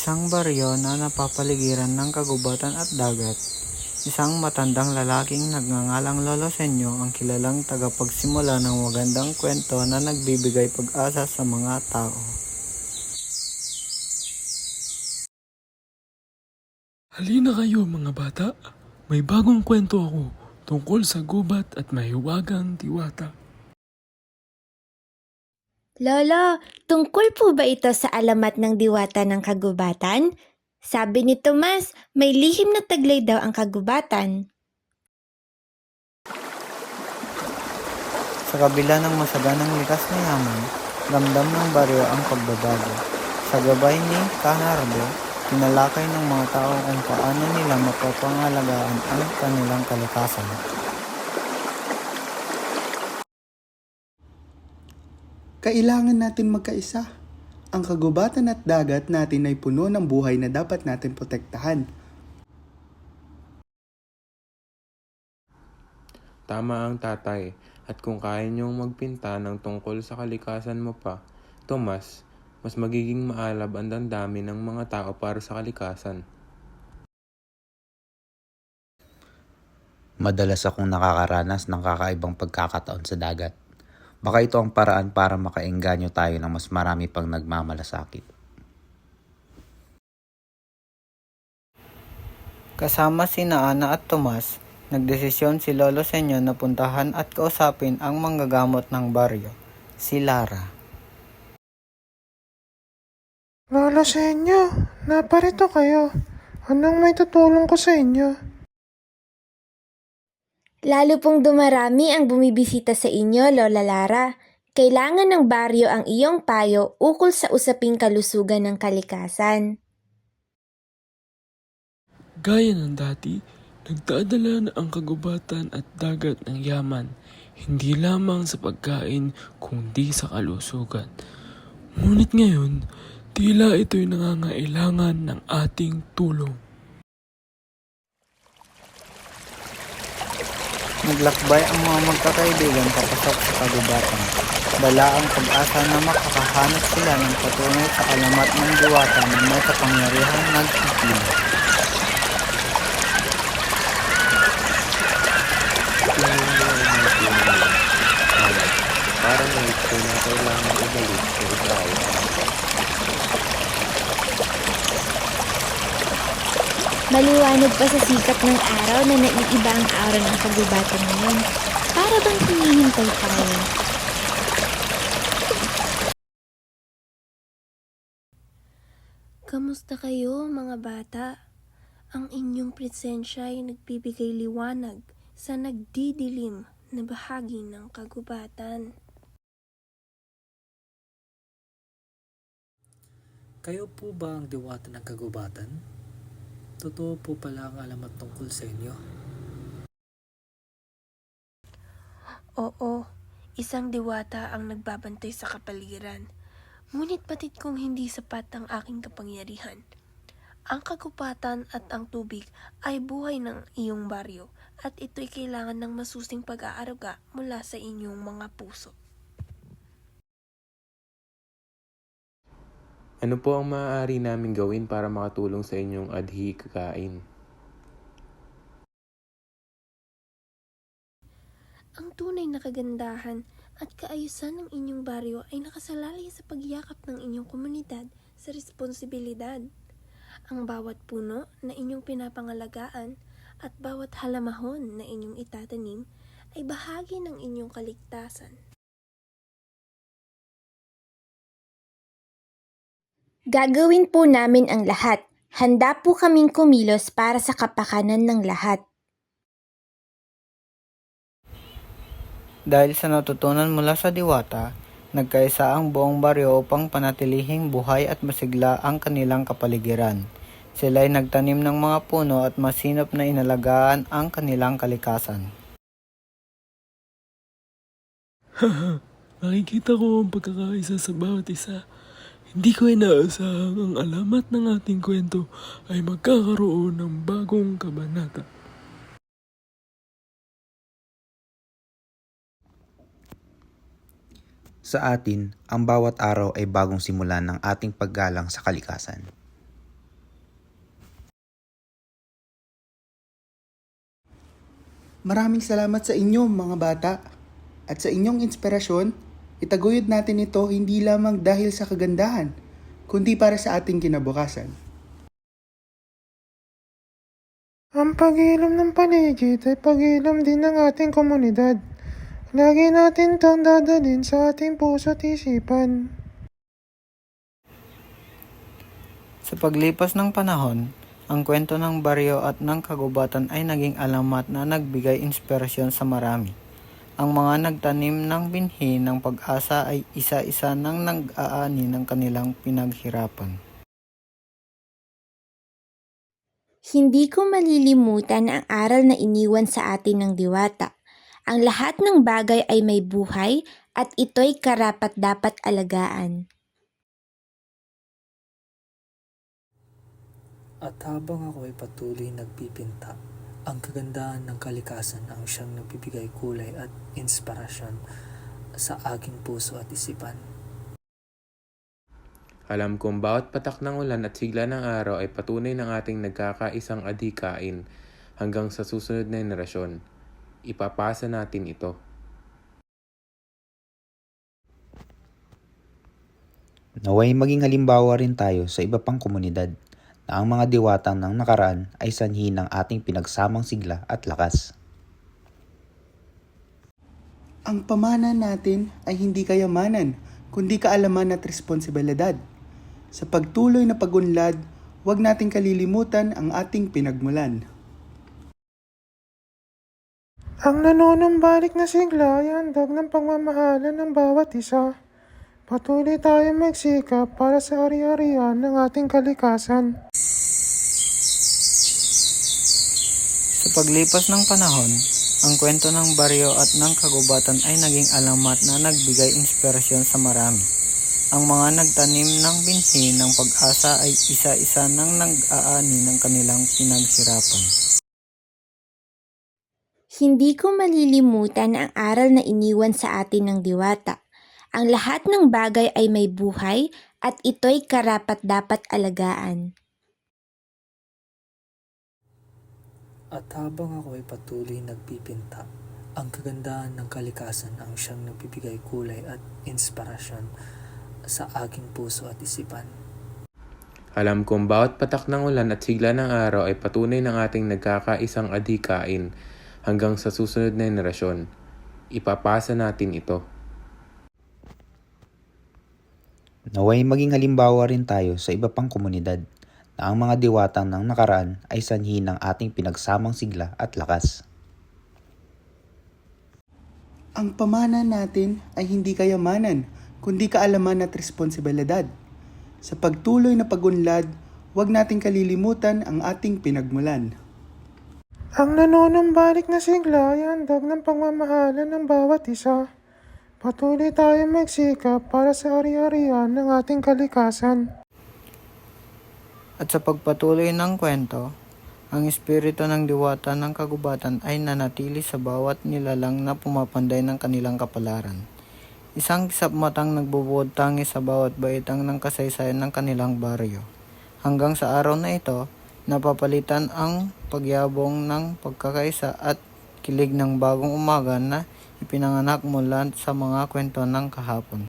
isang baryo na napapaligiran ng kagubatan at dagat. Isang matandang lalaking nagngangalang Lolo Senyo ang kilalang tagapagsimula ng magandang kwento na nagbibigay pag-asa sa mga tao. Halina kayo mga bata. May bagong kwento ako tungkol sa gubat at mahiwagang diwata. Lolo, tungkol po ba ito sa alamat ng diwata ng kagubatan? Sabi ni Tomas, may lihim na taglay daw ang kagubatan. Sa kabila ng masaganang likas na yaman, ramdam ng baryo ang pagbabago. Sa gabay ni Canardo, tinalakay ng mga tao kung paano nila mapapangalagaan ang kanilang kalikasan. Kailangan natin magkaisa. Ang kagubatan at dagat natin ay puno ng buhay na dapat natin protektahan. Tama ang tatay, at kung kaya niyong magpinta ng tungkol sa kalikasan mo pa, Tomas, mas magiging maalab ang damdamin ng mga tao para sa kalikasan. Madalas akong nakakaranas ng kakaibang pagkakataon sa dagat. Baka ito ang paraan para makaengganyo tayo ng mas marami pang nagmamalasakit. Kasama sina Ana at Tomas, nagdesisyon si Lolo Senyo na puntahan at kausapin ang manggagamot ng baryo, si Lara. Lolo sa inyo, naparito kayo. Anong may tutulong ko sa inyo? Lalo pong dumarami ang bumibisita sa inyo, Lola Lara. Kailangan ng baryo ang iyong payo ukol sa usaping kalusugan ng kalikasan. Gaya ng dati, nagdadala na ang kagubatan at dagat ng yaman, hindi lamang sa pagkain kundi sa kalusugan. Ngunit ngayon, tila ito'y nangangailangan ng ating tulong. Naglakbay ang mga magkakaibigan papasok sa kagubatan. Dala ang pag-asa na makakahanap sila ng patunay sa alamat ng diwata na may kapangyarihang nagsiklina. Parang ito na kailangan ibalik sa Israel. Maliwanag pa sa sikat ng araw na naiiba ang aura ng kagubatan ngayon. Para bang hinihintay tayo. Kamusta kayo mga bata? Ang inyong presensya ay nagbibigay liwanag sa nagdidilim na bahagi ng kagubatan. Kayo po ba ang diwata ng kagubatan? Totoo po pala ang alamat tungkol sa inyo. Oo, isang diwata ang nagbabantay sa kapaligiran. Ngunit patid kong hindi sapat ang aking kapangyarihan. Ang kagubatan at ang tubig ay buhay ng iyong baryo at ito'y kailangan ng masusing pag-aaruga mula sa inyong mga puso. Ano po ang maaari namin gawin para makatulong sa inyong adhi kakain? Ang tunay na kagandahan at kaayusan ng inyong baryo ay nakasalalay sa pagyakap ng inyong komunidad sa responsibilidad. Ang bawat puno na inyong pinapangalagaan at bawat halamahon na inyong itatanim ay bahagi ng inyong kaligtasan. Gagawin po namin ang lahat. Handa po kaming kumilos para sa kapakanan ng lahat. Dahil sa natutunan mula sa diwata, nagkaisa ang buong baryo upang panatilihing buhay at masigla ang kanilang kapaligiran. Sila ay nagtanim ng mga puno at masinop na inalagaan ang kanilang kalikasan. Nakikita ko ang pagkakaisa sa bawat isa. Hindi ko inaasahan ang alamat ng ating kwento ay magkakaroon ng bagong kabanata. Sa atin, ang bawat araw ay bagong simulan ng ating paggalang sa kalikasan. Maraming salamat sa inyo mga bata at sa inyong inspirasyon itaguyod natin ito hindi lamang dahil sa kagandahan, kundi para sa ating kinabukasan. Ang pag-ilom ng paligid ay pag-ilom din ng ating komunidad. Lagi natin itong dadalhin sa ating puso at isipan. Sa paglipas ng panahon, ang kwento ng baryo at ng kagubatan ay naging alamat na nagbigay inspirasyon sa marami. Ang mga nagtanim ng binhi ng pag-asa ay isa-isa nang nag-aani ng kanilang pinaghirapan. Hindi ko malilimutan ang aral na iniwan sa atin ng diwata. Ang lahat ng bagay ay may buhay at ito'y karapat dapat alagaan. At habang ako ay patuloy nagpipinta, ang kagandahan ng kalikasan ang siyang nagbibigay kulay at inspirasyon sa aking puso at isipan. Alam kong bawat patak ng ulan at sigla ng araw ay patunay ng ating nagkakaisang adhikain hanggang sa susunod na henerasyon. Ipapasa natin ito. Naway maging halimbawa rin tayo sa iba pang komunidad na ang mga diwatang ng nakaraan ay sanhi ng ating pinagsamang sigla at lakas. Ang pamana natin ay hindi kayamanan, kundi kaalaman at responsibilidad. Sa pagtuloy na pagunlad, huwag nating kalilimutan ang ating pinagmulan. Ang nanunumbalik na sigla ay handog ng pagmamahalan ng bawat isa. Patuloy tayo magsikap para sa ari-arian ng ating kalikasan. Sa paglipas ng panahon, ang kwento ng baryo at ng kagubatan ay naging alamat na nagbigay inspirasyon sa marami. Ang mga nagtanim ng binhi ng pag-asa ay isa-isa nang nag-aani ng kanilang pinaghirapan. Hindi ko malilimutan ang aral na iniwan sa atin ng diwata. Ang lahat ng bagay ay may buhay at ito'y karapat dapat alagaan. At habang ako ay patuloy nagpipinta, ang kagandahan ng kalikasan ang siyang nagbibigay kulay at inspirasyon sa aking puso at isipan. Alam kong bawat patak ng ulan at sigla ng araw ay patunay ng ating nagkakaisang adhikain hanggang sa susunod na henerasyon. Ipapasa natin ito. Naway maging halimbawa rin tayo sa iba pang komunidad na ang mga diwatang ng nakaraan ay sanhi ng ating pinagsamang sigla at lakas. Ang pamana natin ay hindi kayamanan, kundi kaalaman at responsibilidad. Sa pagtuloy na pagunlad, huwag nating kalilimutan ang ating pinagmulan. Ang nanunumbalik na sigla ay handog ng pagmamahalan ng bawat isa. Patuloy tayo magsikap para sa ari-arian ng ating kalikasan. At sa pagpatuloy ng kwento, ang espiritu ng diwata ng kagubatan ay nanatili sa bawat nilalang na pumapanday ng kanilang kapalaran. Isang kisap matang nagbubuod tangi sa bawat baitang ng kasaysayan ng kanilang baryo. Hanggang sa araw na ito, napapalitan ang pagyabong ng pagkakaisa at kilig ng bagong umaga na ipinanganak mula sa mga kwento ng kahapon.